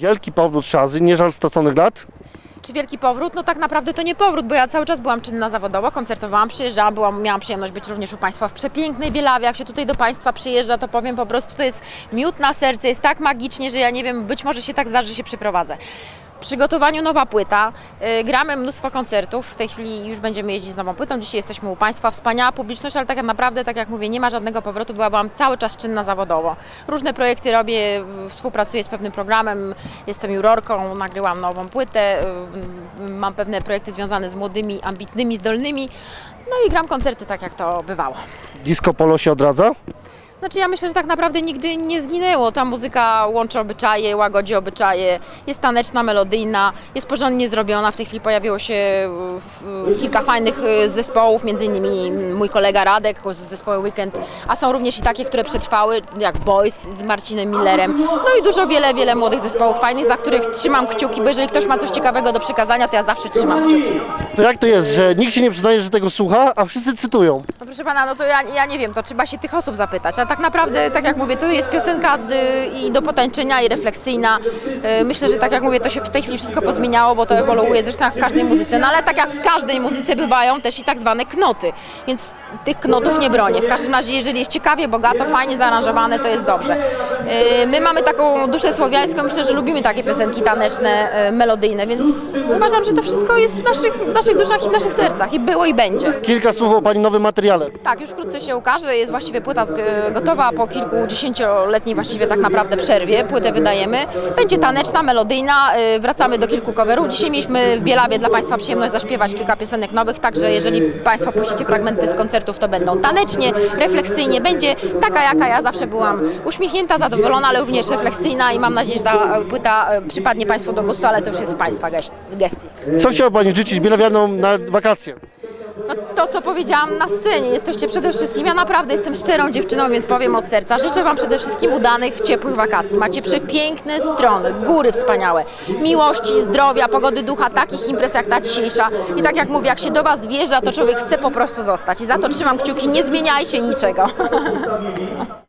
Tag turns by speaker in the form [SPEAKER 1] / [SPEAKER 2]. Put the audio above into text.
[SPEAKER 1] Wielki powrót szazy, nie żal straconych lat.
[SPEAKER 2] Czy wielki powrót? No tak naprawdę to nie powrót, bo ja cały czas byłam czynna zawodowo, koncertowałam, przyjeżdżałam, byłam, miałam przyjemność być również u Państwa w przepięknej Bielawie. Jak się tutaj do Państwa przyjeżdża, to powiem po prostu, to jest miód na serce, jest tak magicznie, że ja nie wiem, być może się tak zdarzy, że się przyprowadzę. Przygotowaniu nowa płyta, yy, gramy mnóstwo koncertów, w tej chwili już będziemy jeździć z nową płytą, dzisiaj jesteśmy u Państwa, wspaniała publiczność, ale tak naprawdę, tak jak mówię, nie ma żadnego powrotu, była, byłam cały czas czynna zawodowo. Różne projekty robię, w- współpracuję z pewnym programem, jestem jurorką, nagrywam nową płytę, yy, mam pewne projekty związane z młodymi, ambitnymi, zdolnymi, no i gram koncerty tak jak to bywało.
[SPEAKER 1] Disco polo się odradza.
[SPEAKER 2] Znaczy ja myślę, że tak naprawdę nigdy nie zginęło. Ta muzyka łączy obyczaje, łagodzi obyczaje, jest taneczna, melodyjna, jest porządnie zrobiona. W tej chwili pojawiło się kilka fajnych e, zespołów, między innymi mój kolega Radek z zespołu Weekend, a są również i takie, które przetrwały, jak Boys z Marcinem Millerem. No i dużo, wiele, wiele młodych zespołów fajnych, za których trzymam kciuki, bo jeżeli ktoś ma coś ciekawego do przekazania, to ja zawsze trzymam kciuki.
[SPEAKER 1] To jak to jest, że nikt się nie przyznaje, że tego słucha, a wszyscy cytują?
[SPEAKER 2] Proszę pana, no to ja, ja nie wiem, to trzeba się tych osób zapytać, ale tak naprawdę, tak jak mówię, to jest piosenka y, i do potańczenia, i refleksyjna. Y, Myślę, że tak jak mówię, to się w tej chwili wszystko pozmieniało, bo to ewoluuje, zresztą jak w każdej muzyce, no ale tak jak w każdej muzyce bywają też i tak zwane knoty, więc tych knotów nie bronię. W każdym razie, jeżeli jest ciekawie, bogato, fajnie zaaranżowane, to jest dobrze. Y, My mamy taką duszę słowiańską, myślę, że lubimy takie piosenki taneczne, y, melodyjne, więc uważam, że to wszystko jest w naszych, w naszych duszach i w naszych sercach i było i będzie.
[SPEAKER 1] Kilka słów o Pani nowym materiale.
[SPEAKER 2] Tak, już wkrótce się ukaże, jest właściwie płyta zg- gotowa po kilkudziesięcioletniej właściwie tak naprawdę przerwie. Płytę wydajemy. Będzie taneczna, melodyjna, wracamy do kilku coverów. Dzisiaj mieliśmy w Bielawie dla Państwa przyjemność zaśpiewać kilka piosenek nowych, także jeżeli Państwo puścicie fragmenty z koncertów, to będą tanecznie, refleksyjnie. Będzie taka, jaka ja zawsze byłam uśmiechnięta, zadowolona, ale również refleksyjna i mam nadzieję, że ta płyta e, przypadnie Państwu do gustu, ale to już jest Państwa gest- gestii.
[SPEAKER 1] Co chciała Pani życzyć Bielawianom na wakacje?
[SPEAKER 2] No, to, co powiedziałam na scenie, jesteście przede wszystkim, ja naprawdę jestem szczerą dziewczyną, więc powiem od serca. Życzę Wam przede wszystkim udanych, ciepłych wakacji. Macie przepiękne strony, góry wspaniałe, miłości, zdrowia, pogody ducha, takich imprez jak ta dzisiejsza. I tak jak mówię, jak się do Was wjeżdża, to człowiek chce po prostu zostać. I za to trzymam kciuki, nie zmieniajcie niczego.